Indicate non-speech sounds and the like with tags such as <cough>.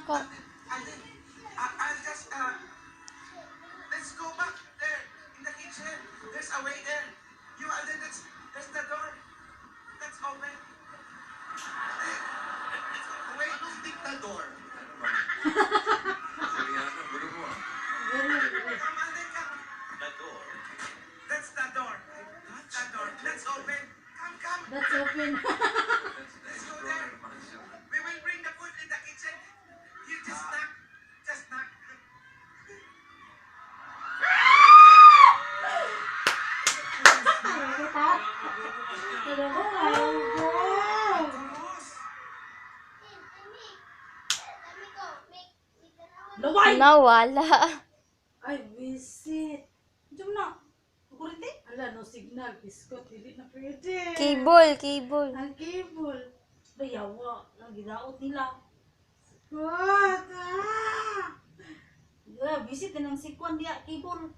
ako. Alden, I- I'll just, uh, let's go back there in the kitchen. There's a way there. You, Alden, that's, that's the door. That's open. Wait, anong dictador? Seryoso, gulo mo ah. Come, Alden, come. The door. That's the door. That's the door. Let's open. Come, come. That's open. <laughs> Laway! Nawala. Ay, visit. Diyan na. Kurite? Ala, no signal. Biskot, hindi na pwede. Cable, cable. Ang cable. Bayawa. Ang gidaot nila. Sikot! Ah! Yeah, visit na ng sikwan diya. Cable.